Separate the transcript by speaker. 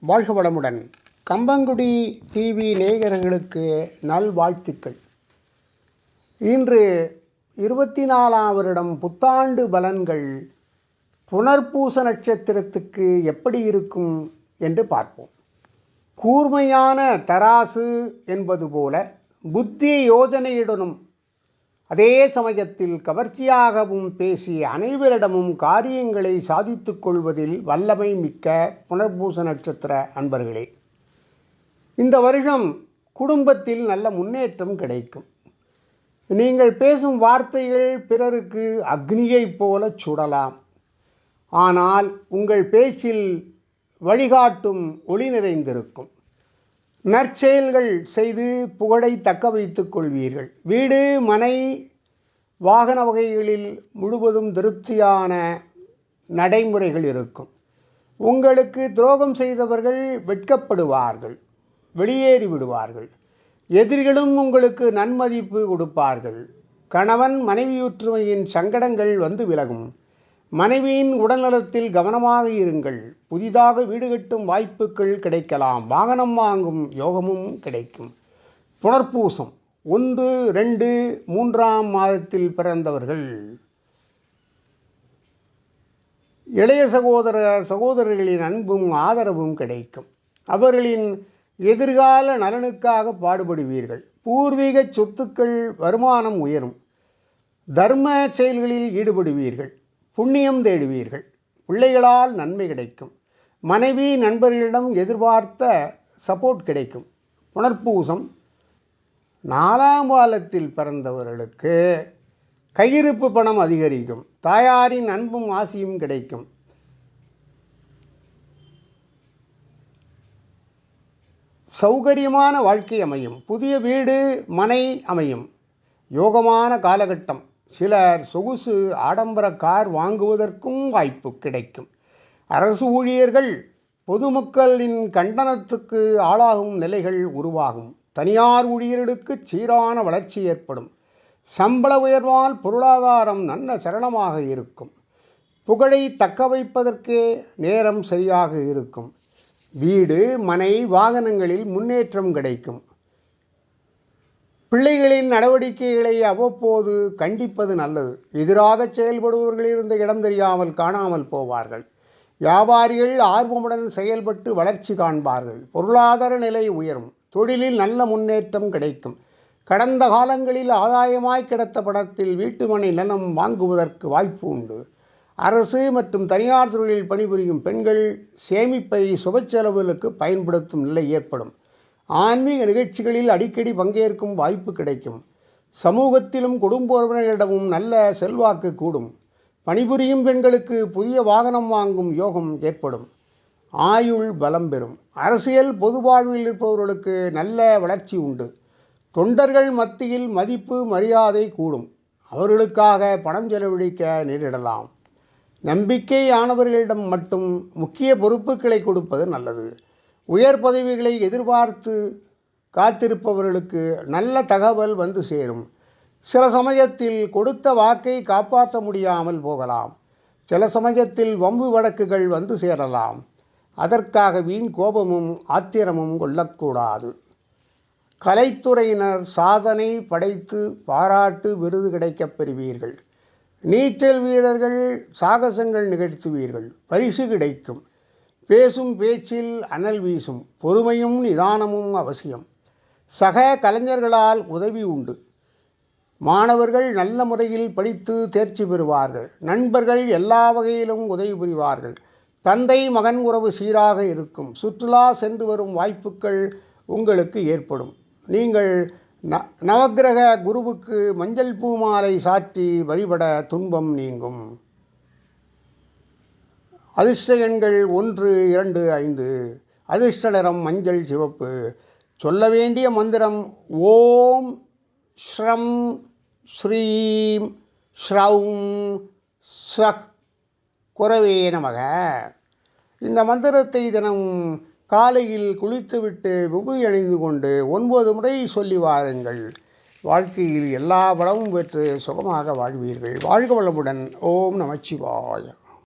Speaker 1: வாழ்க வளமுடன். கம்பங்குடி டிவி நேயர்களுக்கு நல்வாழ்த்துக்கள் இன்று இருபத்தி நாலாம் வருடம் புத்தாண்டு பலன்கள் புனர்பூச நட்சத்திரத்துக்கு எப்படி இருக்கும் என்று பார்ப்போம். கூர்மையான தராசு என்பது போல புத்தி யோஜனையுடனும் அதே சமயத்தில் கவர்ச்சியாகவும் பேசி அனைவரிடமும் காரியங்களை சாதித்துக் கொள்வதில் வல்லமை மிக்க புனர்பூச நட்சத்திர அன்பர்களே இந்த வருஷம் குடும்பத்தில் நல்ல முன்னேற்றம் கிடைக்கும். நீங்கள் பேசும் வார்த்தைகள் பிறருக்கு அக்னியைப் போல சுடலாம். ஆனால் உங்கள் பேச்சில் வழிகாட்டும் ஒளி நிறைந்திருக்கும். நற்செயல்கள் செய்து புகழை தக்க வைத்துக் கொள்வீர்கள். வீடு மனை வாகன வகைகளில் முழுவதும் திருப்தியான நடைமுறைகள் இருக்கும். உங்களுக்கு துரோகம் செய்தவர்கள் வெட்கப்படுவார்கள் வெளியேறி விடுவார்கள். எதிரிகளும் உங்களுக்கு நன்மதிப்பு கொடுப்பார்கள். கணவன் மனைவியுற்றுமையின் சங்கடங்கள் வந்து விலகும். மனைவியின் உடல்நலத்தில் கவனமாக இருங்கள். புதிதாக வீடு கட்டும் வாய்ப்புகள் கிடைக்கலாம். வாகனம் வாங்கும் யோகமும் கிடைக்கும். புனர்பூசம். ஒன்று ரெண்டு மூன்றாம் மாதத்தில் பிறந்தவர்கள். இளைய சகோதர சகோதரர்களின் அன்பும் ஆதரவும் கிடைக்கும். அவர்களின் எதிர்கால நலனுக்காக பாடுபடுவீர்கள். பூர்வீக சொத்துக்கள் வருமானம் உயரும். தர்ம செயல்களில் ஈடுபடுவீர்கள். புண்ணியம் தேடுவீர்கள். பிள்ளைகளால் நன்மை கிடைக்கும். மனைவி நண்பர்களிடம் எதிர்பார்த்த சப்போர்ட் கிடைக்கும். புனர்பூசம். நாலாம் பாலத்தில் பிறந்தவர்களுக்கு கையிருப்பு பணம் அதிகரிக்கும். தாயாரின் அன்பும் ஆசியும் கிடைக்கும். சௌகரியமான வாழ்க்கை அமையும். புதிய வீடு மனை அமையும். யோகமான காலகட்டம். சிலர் சொகுசு ஆடம்பர கார் வாங்குவதற்கும் வாய்ப்பு கிடைக்கும். அரசு ஊழியர்கள் பொதுமக்களின் கண்டனத்துக்கு ஆளாகும் நிலைகள் உருவாகும். தனியார் ஊழியர்களுக்கு சீரான வளர்ச்சி ஏற்படும். சம்பள உயர்வால் பொருளாதாரம் நல்ல சரளமாக இருக்கும். புகழை தக்க வைப்பதற்கே நேரம் சரியாக இருக்கும். வீடு மனை வாகனங்களில் முன்னேற்றம் கிடைக்கும். பிள்ளைகளின் நடவடிக்கைகளை அவ்வப்போது கண்டிப்பது நல்லது. எதிராக செயல்படுபவர்கள் இருந்த இடம் தெரியாமல் காணாமல் போவார்கள். வியாபாரிகள் ஆர்வமுடன் செயல்பட்டு வளர்ச்சி காண்பார்கள். பொருளாதார நிலை உயரும். தொழிலில் நல்ல முன்னேற்றம் கிடைக்கும். கடந்த காலங்களில் ஆதாயமாய் கிடைத்த பணத்தில் வீட்டுமனை நிலம் வாங்குவதற்கு வாய்ப்பு உண்டு. அரசு மற்றும் தனியார் துறையில் பணிபுரியும் பெண்கள் சேமிப்பை சுபச்செலவுகளுக்கு பயன்படுத்தும் நிலை ஏற்படும். ஆன்மீக நிகழ்ச்சிகளில் அடிக்கடி பங்கேற்கும் வாய்ப்பு கிடைக்கும். சமூகத்திலும் குடும்ப உறவினர்களிடமும் நல்ல செல்வாக்கு கூடும். பணிபுரியும் பெண்களுக்கு புதிய வாகனம் வாங்கும் யோகம் ஏற்படும். ஆயுள் பலம் பெறும். அரசியல் பொது வாழ்வில் இருப்பவர்களுக்கு நல்ல வளர்ச்சி உண்டு. தொண்டர்கள் மத்தியில் மதிப்பு மரியாதை கூடும். அவர்களுக்காக பணம் செலவழிக்க நேரிடலாம். நம்பிக்கையானவர்களிடம் மட்டும் முக்கிய பொறுப்புகளை கொடுப்பது நல்லது. உயர் பதவிகளை எதிர்பார்த்து காத்திருப்பவர்களுக்கு நல்ல தகவல் வந்து சேரும். சில சமயத்தில் கொடுத்த வாக்கை காப்பாற்ற முடியாமல் போகலாம். சில சமயத்தில் வம்பு வழக்குகள் வந்து சேரலாம். அதற்காக வீண் கோபமும் ஆத்திரமும் கொள்ளக்கூடாது. கலைத்துறையினர் சாதனை படைத்து பாராட்டு விருது கிடைக்கப் பெறுவீர்கள். நீச்சல் வீரர்கள் சாகசங்கள் நிகழ்த்துவீர்கள். பரிசு கிடைக்கும். பேசும் பேச்சில் அனல் வீசும் பொறுமையும் நிதானமும் அவசியம். சக கலைஞர்களால் உதவி உண்டு. மாணவர்கள் நல்ல முறையில் படித்து தேர்ச்சி பெறுவார்கள். நண்பர்கள் எல்லா வகையிலும் உதவி புரிவார்கள். தந்தை மகன் உறவு சீராக இருக்கும். சுற்றுலா சென்று வரும் வாய்ப்புகள் உங்களுக்கு ஏற்படும். நீங்கள் ந நவக்கிரக குருவுக்கு மஞ்சள் பூமாலை சாற்றி வழிபட துன்பம் நீங்கும். அதிர்ஷ்ட எண்கள் ஒன்று இரண்டு ஐந்து. அதிர்ஷ்ட நிறம் மஞ்சள் சிவப்பு. சொல்ல வேண்டிய மந்திரம் ஓம் ஸ்ரம் ஸ்ரீம் ஸ்ரௌம் ஸ்ரக் குறவே நமக. இந்த மந்திரத்தை தினம் காலையில் குளித்துவிட்டு விபூதி அணிந்து கொண்டு ஒன்பது முறை சொல்லி வாருங்கள். வாழ்க்கையில் எல்லா வளமும் பெற்று சுகமாக வாழ்வீர்கள். வாழ்க வளமுடன். ஓம் நமச்சிவாய